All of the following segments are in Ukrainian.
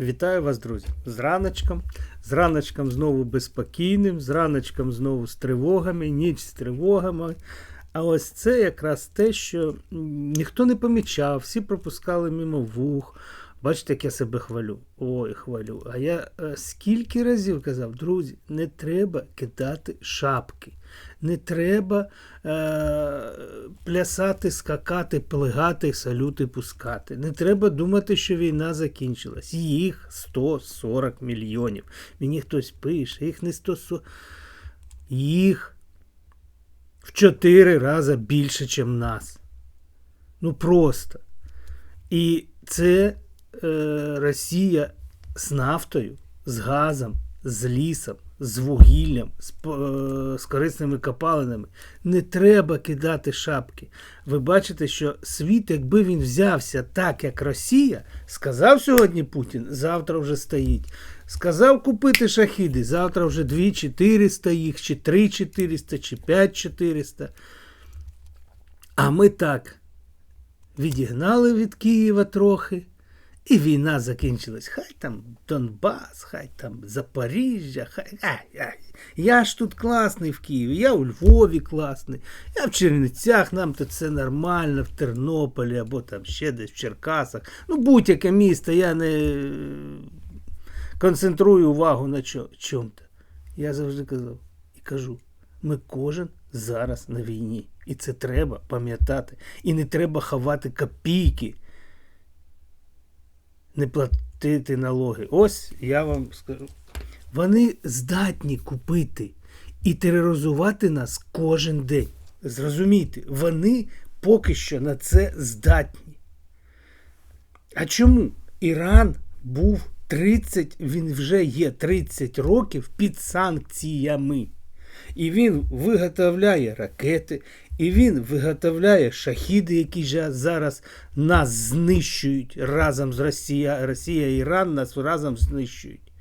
Вітаю вас, друзі! З раночком. З раночком знову безпокійним, з раночком знову з тривогами, ніч з тривогами. А ось це якраз те, що ніхто не помічав, всі пропускали мимо вух. Бачите, як я себе хвалю. Ой, хвалю. А я е, скільки разів казав, друзі, не треба кидати шапки. Не треба е, плясати, скакати, плигати, салюти пускати. Не треба думати, що війна закінчилась. Їх 140 мільйонів. Мені хтось пише, їх не 140. Їх в 4 рази більше, ніж нас. Ну просто. І це Росія з нафтою, з газом, з лісом, з вугіллям, з, е, з корисними копалинами. Не треба кидати шапки. Ви бачите, що світ, якби він взявся так, як Росія, сказав сьогодні Путін, завтра вже стоїть. Сказав купити шахіди, завтра вже 2400 їх, чи 3400, чи 5400. А ми так відігнали від Києва трохи, і війна закінчилась. Хай там Донбас, хай там Запоріжжя, хай. Ай, ай. Я ж тут класний в Києві, я у Львові класний, я в Чернівцях, нам тут все нормально, в Тернополі або там ще десь в Черкасах. Ну, будь-яке місто, я не концентрую увагу на чому-то. Я завжди казав і кажу: ми кожен зараз на війні. І це треба пам'ятати. І не треба ховати копійки, не платити налоги. Ось я вам скажу. Вони здатні купити і тероризувати нас кожен день. Зрозумійте, вони поки що на це здатні. А чому? Іран був 30, він вже є 30 років під санкціями. І він виготовляє ракети, і він виготовляє шахіди, які зараз нас знищують разом з Росія. Росія і Іран нас разом знищують.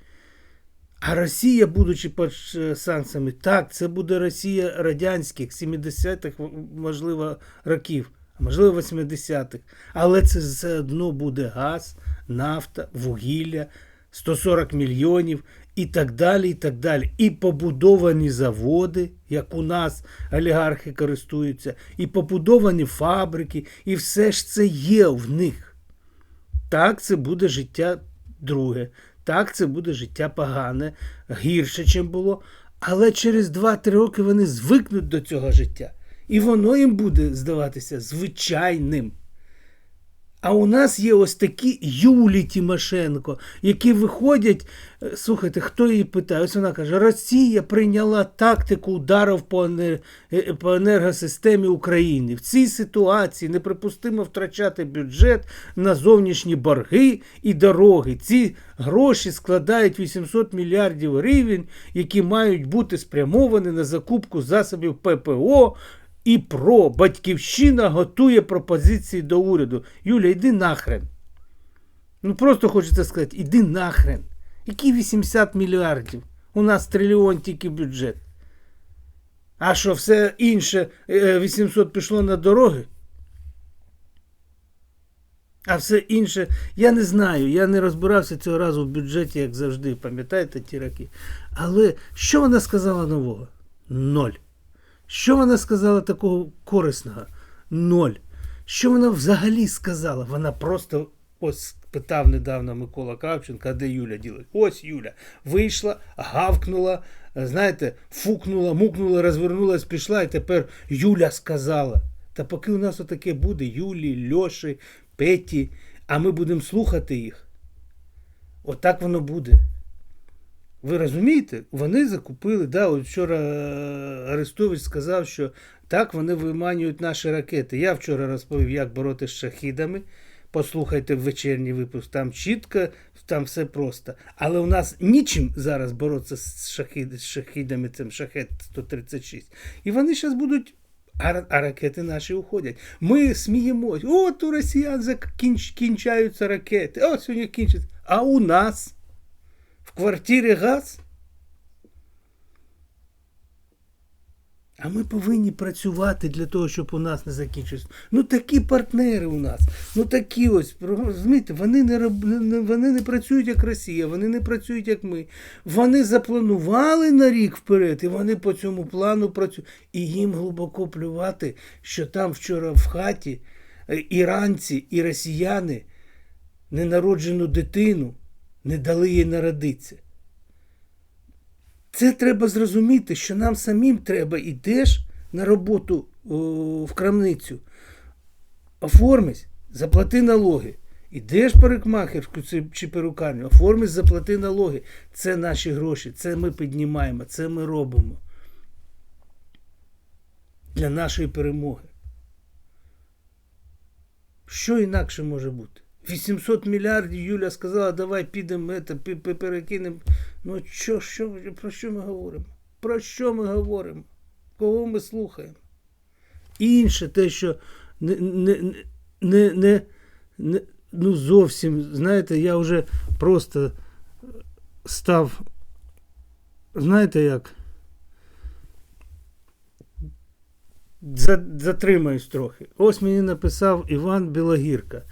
А Росія, будучи під санкціями, так, це буде Росія радянських 70-х, можливо, років, можливо, 80-х. Але це все одно буде газ, нафта, вугілля, 140 мільйонів і так далі. І так далі. І побудовані заводи, як у нас олігархи користуються, і побудовані фабрики, і все ж це є в них. Так, це буде життя друге. Так, це буде життя погане, гірше, ніж було. Але через 2-3 роки вони звикнуть до цього життя. І воно їм буде здаватися звичайним. А у нас є ось такі Юлі Тимошенко, які виходять. е, Слухайте, хто її питає? Ось вона каже: Росія прийняла тактику ударів е, по енергосистемі України. В цій ситуації неприпустимо втрачати бюджет на зовнішні борги і дороги. Ці гроші складають 800 мільярдів гривень, які мають бути спрямовані на закупку засобів ППО. І про батьківщина готує пропозиції до уряду. Юля, йди нахрен. Ну просто хочеться сказати, іди нахрен. Які 80 мільярдів? У нас трильйон тільки бюджет. А що, все інше е, 800 пішло на дороги? А все інше, я не знаю, я не розбирався цього разу в бюджеті, як завжди, пам'ятаєте ті роки. Але що вона сказала нового? Ноль. Що вона сказала такого корисного? Ноль. Що вона взагалі сказала? Вона просто ось питав недавно Микола Кравченко, а де Юля ділить? Ось Юля вийшла, гавкнула, знаєте, фукнула, мукнула, розвернулась, пішла, і тепер Юля сказала. Та поки у нас отаке буде Юлі, Льоші, Петі, а ми будемо слухати їх. Отак воно буде. Ви розумієте? Вони закупили, да, от вчора Арестович сказав, що так вони виманюють наші ракети. Я вчора розповів, як боротися з шахідами. Послухайте вечірній випуск, там чітко, там все просто. Але у нас нічим зараз боротися з, шахід, з шахідами, цим шахет 136. І вони зараз будуть. А, ракети наші уходять. Ми сміємось. От у росіян закінч, кінчаються ракети. От сьогодні кінчаться. А у нас квартирі газ. А ми повинні працювати для того, щоб у нас не закінчилось. Ну такі партнери у нас. Ну такі ось, розумієте, вони не, роб- вони не працюють як Росія, вони не працюють як ми. Вони запланували на рік вперед, і вони по цьому плану працюють. І їм глибоко плювати, що там вчора в хаті е, іранці і росіяни ненароджену дитину не дали їй народитися. Це треба зрозуміти, що нам самим треба ідеш на роботу о, в крамницю, оформись, заплати налоги. Ідеш парикмахерську чи перукарню, оформись, заплати налоги. Це наші гроші, це ми піднімаємо, це ми робимо для нашої перемоги. Що інакше може бути? 800 мільярдів Юля сказала, давай підемо, перекинемо. Ну що, що, про що ми говоримо? Про що ми говоримо? Кого ми слухаємо? Інше те, що не, не, не, не, не, ну зовсім, знаєте, я вже просто став, знаєте як? Затримаюсь трохи. Ось мені написав Іван Білогірка.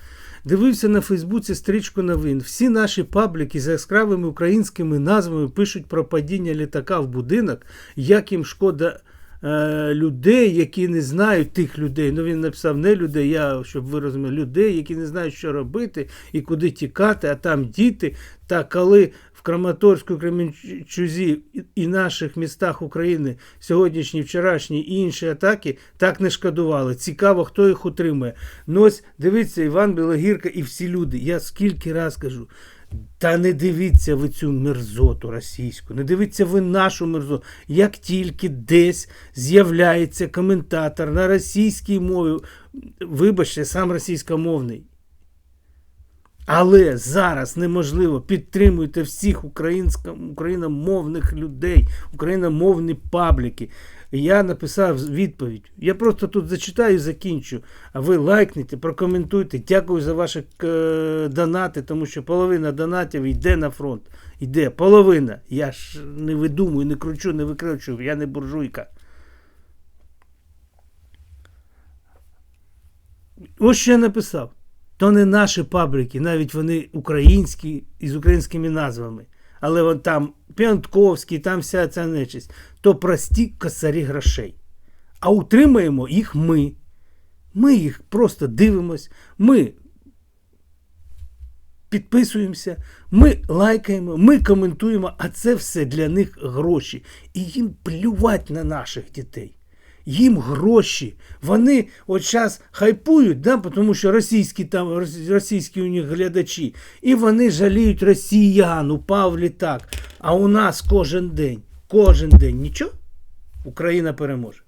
Дивився на Фейсбуці стрічку новин. Всі наші пабліки з яскравими українськими назвами пишуть про падіння літака в будинок, як їм шкода е, людей, які не знають тих людей. Ну він написав не людей, я щоб ви розуміли, людей, які не знають, що робити і куди тікати, а там діти. Та коли Краматорську, Кременчузі і- наших містах України сьогоднішні, вчорашні і інші атаки так не шкодували. Цікаво, хто їх утримує. Ну ось дивіться, Іван Білогірка і всі люди. Я скільки раз кажу. Та не дивіться ви цю мерзоту російську, не дивіться ви нашу мерзоту. Як тільки десь з'являється коментатор на російській мові, вибачте, сам російськомовний. Але зараз неможливо підтримуйте всіх україномовних людей, україномовні пабліки. Я написав відповідь. Я просто тут зачитаю і закінчу. А ви лайкнете, прокоментуйте. Дякую за ваші е, донати, тому що половина донатів йде на фронт. Йде половина. Я ж не видумую, не кручу, не викручую, я не буржуйка. Ось що я написав. То не наші пабліки, навіть вони українські із українськими назвами. Але вон там Піантковський, там вся ця нечисть. То прості косарі грошей. А утримаємо їх ми. Ми їх просто дивимось, ми підписуємося, ми лайкаємо, ми коментуємо, а це все для них гроші. І їм плювать на наших дітей. Їм гроші. Вони от зараз хайпують, да, тому що російські там російські у них глядачі, і вони жаліють росіян, упав літак. А у нас кожен день, кожен день нічого, Україна переможе.